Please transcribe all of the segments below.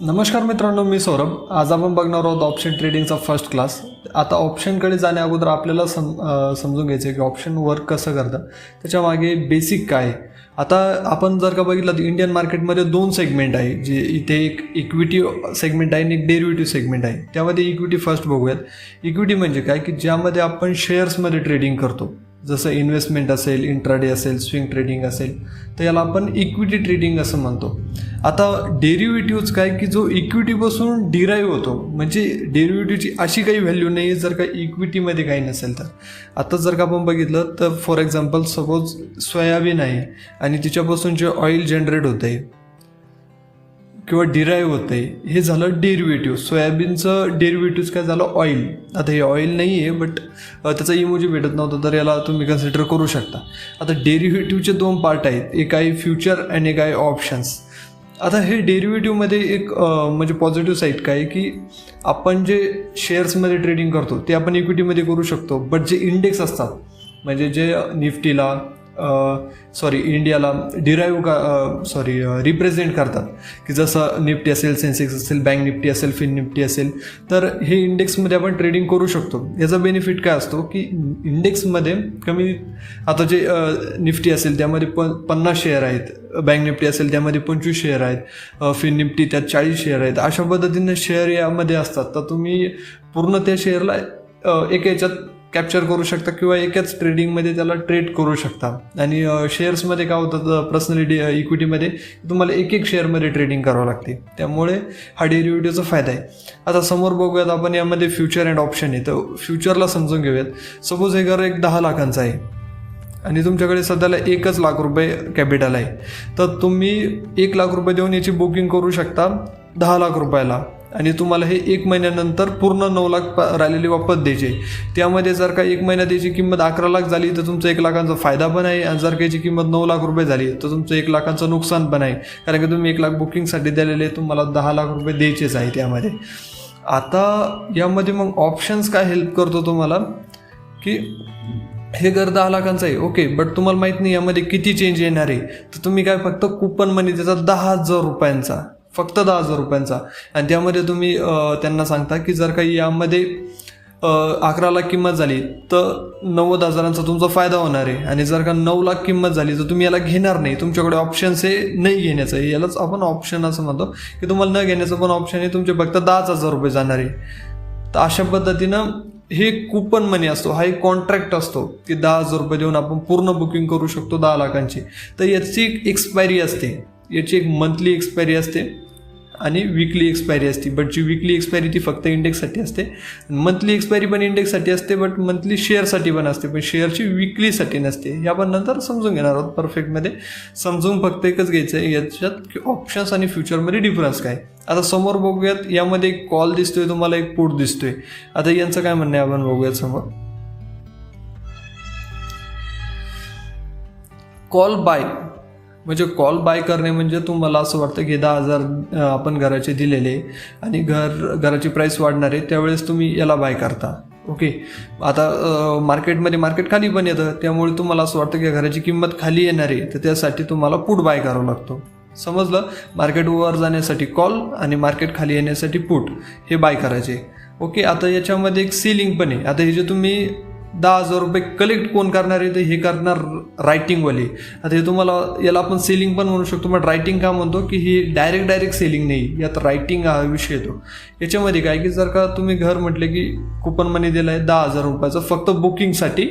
नमस्कार मित्रांनो मी सौरभ. आज आपण बघणार आहोत ऑप्शन ट्रेडिंगचा फर्स्ट क्लास आता ऑप्शनकडे जाण्या अगोदर आपल्याला सम समजून घ्यायचं आहे की ऑप्शन वर्क कसं करतं. त्याच्यामागे बेसिक काय आहे? आता आपण जर का बघितलं तर इंडियन मार्केटमध्ये दोन सेगमेंट आहे जे इथे एक इक्विटी सेगमेंट आहे आणि एक डेरिव्हेटिव्ह सेगमेंट आहे. त्यामध्ये इक्विटी फर्स्ट बघूयात. इक्विटी म्हणजे काय? की ज्यामध्ये आपण शेअर्समध्ये ट्रेडिंग करतो. जसं इन्व्हेस्टमेंट असेल इंट्राडे असेल स्विंग ट्रेडिंग असेल तर याला आपण इक्विटी ट्रेडिंग असं म्हणतो. आता डेरिव्हेटिव्ज काय की जो इक्विटीपासून डिराईव्ह होतो. म्हणजे डेरिव्हेटिव्हची अशी काही व्हॅल्यू नाही जर का इक्विटीमध्ये काही नसेल तर. आता जर का आपण बघितलं तर फॉर एक्झाम्पल सपोज सोयाबीन आहे आणि तिच्यापासून जे ऑइल जनरेट होतं आहे किंवा डिराईव्ह होते हे झालं डेरिव्हेटिव्ह. सोयाबीनचं डेरिव्हेटिव्ह काय झालं? ऑइल. आता हे ऑइल नाही आहे बट त्याचा इमोजी भेटत नव्हतं तर याला तुम्ही कन्सिडर करू शकता. आता डेरिव्हेटिव्हचे दोन पार्ट आहेत एक आहे फ्युचर आणि एक आहे ऑप्शन्स आता हे डेरिव्हेटिव्हमध्ये एक म्हणजे पॉझिटिव्ह साईड काय की आपण जे शेअर्समध्ये ट्रेडिंग करतो ते आपण इक्विटीमध्ये करू शकतो बट जे इंडेक्स असतात म्हणजे जे निफ्टीला सॉरी इंडियाला डिराईव्ह का सॉरी रिप्रेझेंट करतात. की जसं निफ्टी असेल सेन्सेक्स असेल बँक निफ्टी असेल फिन निफ्टी असेल तर हे इंडेक्समध्ये आपण ट्रेडिंग करू शकतो. याचा बेनिफिट काय असतो? की इंडेक्समध्ये कमी आता जे निफ्टी असेल त्यामध्ये प पन्नास शेअर आहेत. बँक निफ्टी असेल त्यामध्ये पंचवीस शेअर आहेत. फिन निफ्टी त्यात चाळीस शेअर आहेत. अशा पद्धतीने शेअर यामध्ये असतात. तर तुम्ही पूर्ण त्या शेअरला एक याच्यात कॅप्चर करू शकता किंवा एकाच ट्रेडिंगमध्ये त्याला ट्रेड करू शकता. आणि शेअर्समध्ये काय होतं पर्सनली इक्विटीमध्ये तुम्हाला एक एक शेअरमध्ये ट्रेडिंग करावं लागते. त्यामुळे हा डेरिव्हेटिव्हचा फायदा आहे. आता समोर बघूयात आपण यामध्ये फ्युचर अँड ऑप्शन आहे. तर फ्युचरला समजून घेऊयात. सपोज हे घर एक दहा लाखांचं आहे. आणि तुमच्याकडे सध्याला एकच लाख रुपये कॅपिटल आहे. तर तुम्ही एक लाख रुपये देऊन याची बुकिंग करू शकता दहा लाख रुपयाला. आणि तुम्हाला हे एक महिन्यानंतर पूर्ण नऊ लाख प- राहिलेली वापस द्यायचे त्यामध्ये जर का एक महिन्यात याची किंमत अकरा लाख झाली तर तुमचा एक लाखांचा फायदा पण आहे. आणि जर का याची किंमत नऊ लाख रुपये झाली तर तुमचं एक लाखांचं नुकसान पण आहे. कारण की तुम्ही एक लाख बुकिंगसाठी दिलेले तुम्हाला दहा लाख रुपये द्यायचेच आहे त्यामध्ये. आता यामध्ये मग ऑप्शन्स काय हेल्प करतो तुम्हाला? की हे घर दहा लाखांचं आहे ओके बट तुम्हाला माहीत नाही यामध्ये किती चेंज येणार आहे. तर तुम्ही काय फक्त कुपन मनी त्याचा दहा हजार रुपयांचा. फक्त दहा हजार रुपयांचा. आणि त्यामध्ये तुम्ही त्यांना सांगता की जर काही यामध्ये अकरा लाख किंमत झाली तर नव्वद हजारांचा तुमचा फायदा होणार आहे. आणि जर का नऊ लाख किंमत झाली तर तुम्ही याला घेणार नाही. तुमच्याकडे ऑप्शन्स आहे नाही घेण्याचं आहे. यालाच आपण ऑप्शन असं म्हणतो की तुम्हाला न घेण्याचं पण ऑप्शन आहे. तुमचे फक्त दहाच हजार रुपये जाणार आहे. तर अशा पद्धतीनं हे कुपन मनी असतो हा एक कॉन्ट्रॅक्ट असतो की दहा हजार रुपये देऊन आपण पूर्ण बुकिंग करू शकतो दहा लाखांची. तर याची एक एक्सपायरी असते. याची एक मंथली एक्सपायरी असते आणि विकली एक्सपायरी असते. बट जी विकली एक्सपायरी ती फक्त इंडेक्ससाठी असते. मंथली एक्सपायरी पण इंडेक्ससाठी असते बट मंथली शेअरसाठी पण असते. पण शेअरची विकलीसाठी नसते. हे आपण नंतर समजून घेणार आहोत परफेक्टमध्ये समजून फक्त एकच घ्यायचं आहे याच्यात की ऑप्शन्स आणि फ्युचरमध्ये डिफरन्स काय. आता समोर बघूयात यामध्ये एक कॉल दिसतोय तुम्हाला एक पोट दिसतोय. आता यांचं काय म्हणणं आहे आपण बघूयात समोर. कॉल बाय म्हणजे कॉल बाय करणे म्हणजे तुम्हाला असं वाटतं की दहा हजार आपण घराचे दिलेले आणि घर घराची प्राईस वाढणार आहे त्यावेळेस तुम्ही याला बाय करता. ओके आता मार्केटमध्ये मार्केट खाली पण येतं त्यामुळे तुम्हाला असं वाटतं की घराची किंमत खाली येणार आहे तर त्यासाठी तुम्हाला पुट बाय करावं लागतो. समजलं? मार्केटवर जाण्यासाठी कॉल आणि मार्केट खाली येण्यासाठी पुट हे बाय करायचे. ओके आता याच्यामध्ये एक सिलिंग पण आहे. आता हे जे तुम्ही दहा हजार रुपये कलेक्ट कोण करणार आहे तर हे करणार रायटिंगवाले आता हे तुम्हाला याला आपण सेलिंग पण म्हणू शकतो पण रायटिंग का म्हणतो की ही डायरेक्ट डायरेक्ट सेलिंग नाही. यात रायटिंग हा विषय येतो. याच्यामध्ये काय की जर का तुम्ही घर म्हटले की कुपन मनी दिला आहे दहा हजार रुपयाचं फक्त बुकिंगसाठी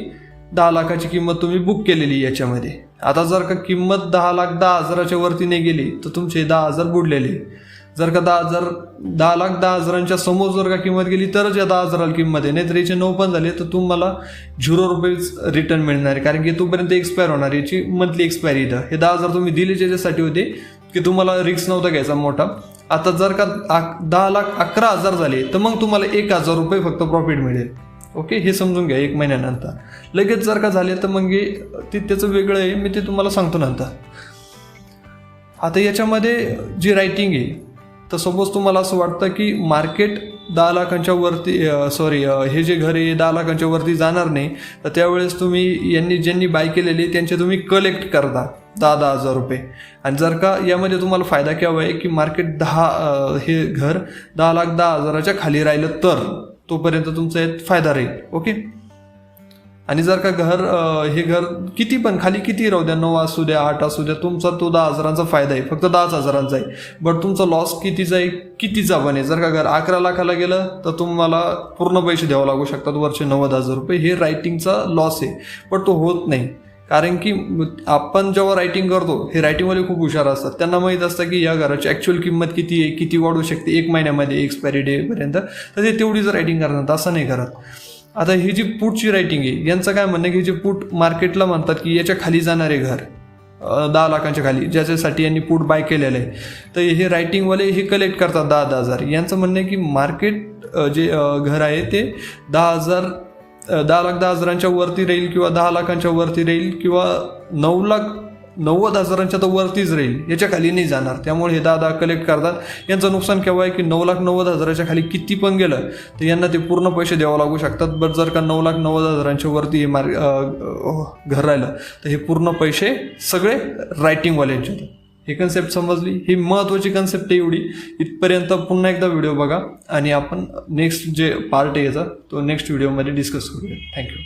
दहा लाखाची किंमत तुम्ही बुक केलेली याच्यामध्ये. आता जर का किंमत दहा लाख दहा हजाराच्या वरती नाही गेली तर तुमचे दहा हजार बुडलेले. जर का दहा हजार दहा लाख दहा हजारांच्या समोर जर का किंमत गेली तरच या दहा हजाराला किंमत आहे. नाहीतर याचे नऊ पण झाले तर तुम्हाला झिरो रुपयेच रिटर्न मिळणार आहे. कारण की तोपर्यंत एक्सपायर होणार याची मंथली एक्सपायरी इथं. हे दहा हजार तुम्ही दिले ज्याच्यासाठी होते की तुम्हाला रिक्स नव्हता घ्यायचा मोठा. आता जर का दहा लाख अकरा हजार झाले तर मग तुम्हाला एक हजार रुपये फक्त प्रॉफिट मिळेल. ओके हे समजून घ्या एक महिन्यानंतर. लगेच जर का झाले तर मग ते त्याचं वेगळं आहे. मी ते तुम्हाला सांगतो नंतर. आता याच्यामध्ये जी रायटिंग आहे तर सपोज तुम्हाला असं वाटतं की मार्केट दहा लाखांच्या वरती सॉरी हे जे घर आहे दहा लाखांच्या वरती जाणार नाही. तर त्यावेळेस तुम्ही यांनी ज्यांनी बाय केलेली त्यांचे तुम्ही कलेक्ट करता दहा दहा हजार रुपये. आणि जर का यामध्ये तुम्हाला फायदा केव्हा आहे की मार्केट दहा हे घर दहा लाख दहा हजाराच्या खाली राहिलं तर तोपर्यंत तुमचा यात फायदा राहील. ओके आणि जर का घर हे घर किती पण खाली किती राहू द्या नऊ असू द्या आठ असू द्या तुमचा तो दहा हजारांचा फायदा आहे. फक्त दहाच हजारांचा आहे. बट तुमचा लॉस कितीचा आहे कितीचा पण आहे. जर का घर अकरा लाखाला गेलं तर तुम्हाला पूर्ण पैसे द्यावं लागू शकतात. वरचे नव्वद हजार रुपये हे रायटिंगचा लॉस आहे. पण तो होत नाही. कारण की आपण जेव्हा रायटिंग करतो हे रायटिंगवाले खूप हुशार असतात. त्यांना माहीत असतं की या घराची ॲक्च्युअल किंमत किती आहे किती वाढू शकते एक महिन्यामध्ये एक्सपायरी डेपर्यंत तर ते तेवढीच रायटिंग करतात. असं नाही करत. आता ही जी पुटची रायटिंग आहे यांचं काय म्हणणं आहे की जे पुट मार्केटला म्हणतात की याच्या खाली जाणारे घर दहा लाखांच्या खाली ज्याच्यासाठी यांनी पुट बाय केलेलं आहे तर हे रायटिंगवाले हे कलेक्ट करतात दहा दहा हजार. यांचं म्हणणं आहे की मार्केट जे घर आहे ते दहा हजार दहा लाख दहा हजारांच्या वरती राहील किंवा दहा लाखांच्या वरती राहील किंवा नऊ लाख नव्वद हजारांच्या तर वरतीच राहील. याच्या खाली नाही जाणार. त्यामुळे हे दादा कलेक्ट करतात. यांचं नुकसान केव्हा आहे की नऊ लाख नव्वद हजाराच्या खाली किती पण गेलं तर यांना ते पूर्ण पैसे द्यावं लागू शकतात. बट जर का नऊ लाख नव्वद हजारांच्या वरती हे मार घर राहिलं तर हे पूर्ण पैसे सगळे रायटिंगवाल्यांचे होतात हे कन्सेप्ट समजली? ही महत्त्वाची कन्सेप्ट आहे एवढी. इथपर्यंत पुन्हा एकदा व्हिडिओ बघा. आणि आपण नेक्स्ट जे पार्ट आहे याचा तो नेक्स्ट व्हिडिओमध्ये डिस्कस करूया. थँक्यू